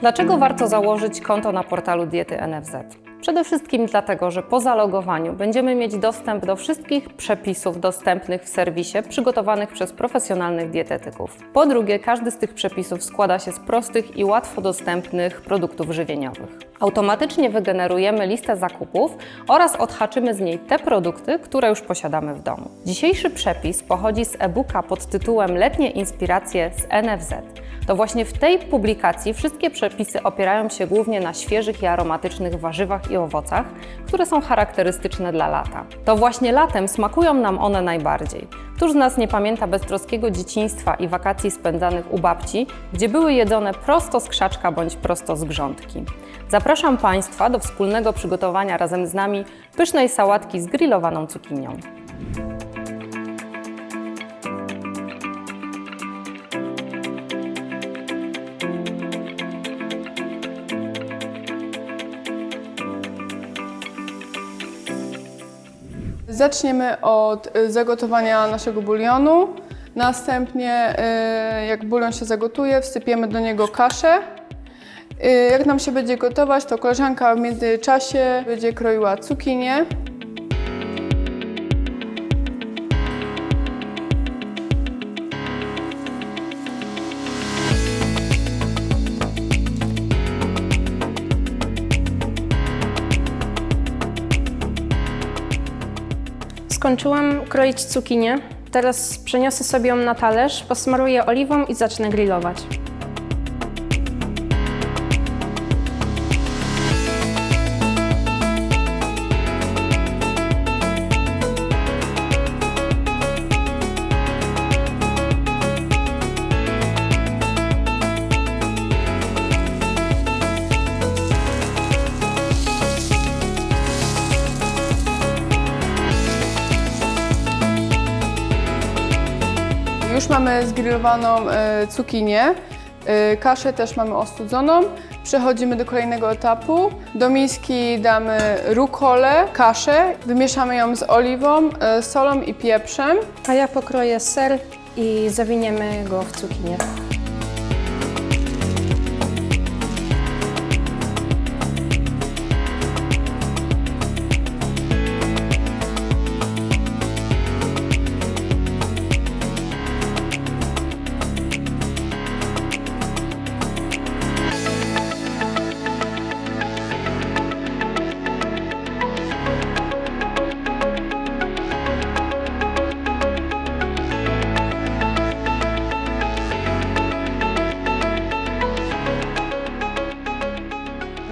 Dlaczego warto założyć konto na portalu diety NFZ? Przede wszystkim dlatego, że po zalogowaniu będziemy mieć dostęp do wszystkich przepisów dostępnych w serwisie przygotowanych przez profesjonalnych dietetyków. Po drugie, każdy z tych przepisów składa się z prostych i łatwo dostępnych produktów żywieniowych. Automatycznie wygenerujemy listę zakupów oraz odhaczymy z niej te produkty, które już posiadamy w domu. Dzisiejszy przepis pochodzi z e-booka pod tytułem Letnie inspiracje z NFZ. To właśnie w tej publikacji wszystkie przepisy opierają się głównie na świeżych i aromatycznych warzywach i owocach, które są charakterystyczne dla lata. To właśnie latem smakują nam one najbardziej. Któż z nas nie pamięta beztroskiego dzieciństwa i wakacji spędzanych u babci, gdzie były jedzone prosto z krzaczka bądź prosto z grządki? Zapraszam Państwa do wspólnego przygotowania razem z nami pysznej sałatki z grillowaną cukinią. Zaczniemy od y, zagotowania naszego bulionu. Następnie, y, jak bulion się zagotuje, wsypiemy do niego kaszę. Y, Jak nam się będzie gotować, to koleżanka w międzyczasie będzie kroiła cukinię. Skończyłam kroić cukinię. Teraz przeniosę sobie ją na talerz, posmaruję oliwą i zacznę grillować. Mamy zgrillowaną e, cukinię. E, Kaszę też mamy ostudzoną. Przechodzimy do kolejnego etapu. Do miski damy rukolę, kaszę. Wymieszamy ją z oliwą, e, solą i pieprzem. A ja pokroję ser i zawiniemy go w cukinię.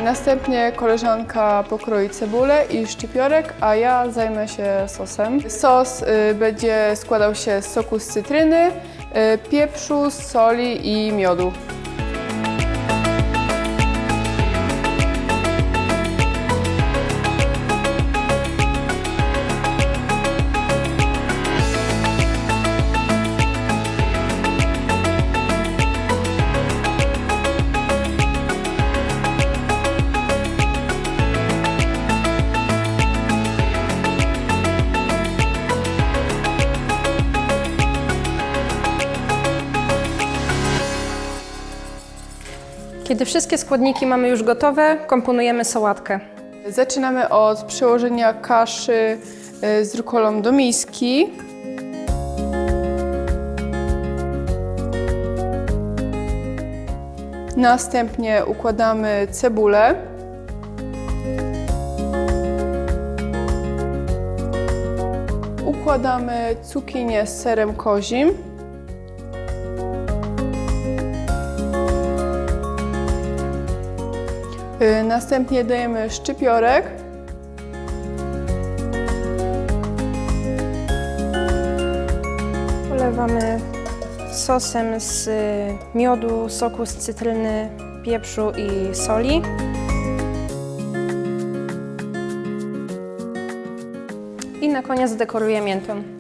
Następnie koleżanka pokroi cebulę i szczypiorek, a ja zajmę się sosem. Sos y, będzie składał się z soku z cytryny, y, pieprzu, soli i miodu. Kiedy wszystkie składniki mamy już gotowe, komponujemy sałatkę. Zaczynamy od przełożenia kaszy y, z rukolą do miski. Następnie układamy cebulę. Układamy cukinię z serem kozim. Następnie dajemy szczypiorek. Polewamy sosem z miodu, soku z cytryny, pieprzu i soli. I na koniec dekoruję miętą.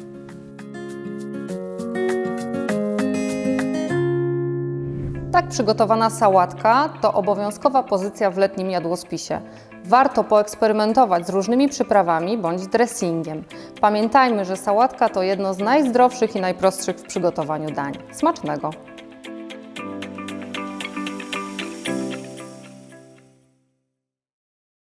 Tak przygotowana sałatka to obowiązkowa pozycja w letnim jadłospisie. Warto poeksperymentować z różnymi przyprawami bądź dressingiem. Pamiętajmy, że sałatka to jedno z najzdrowszych i najprostszych w przygotowaniu dań. Smacznego!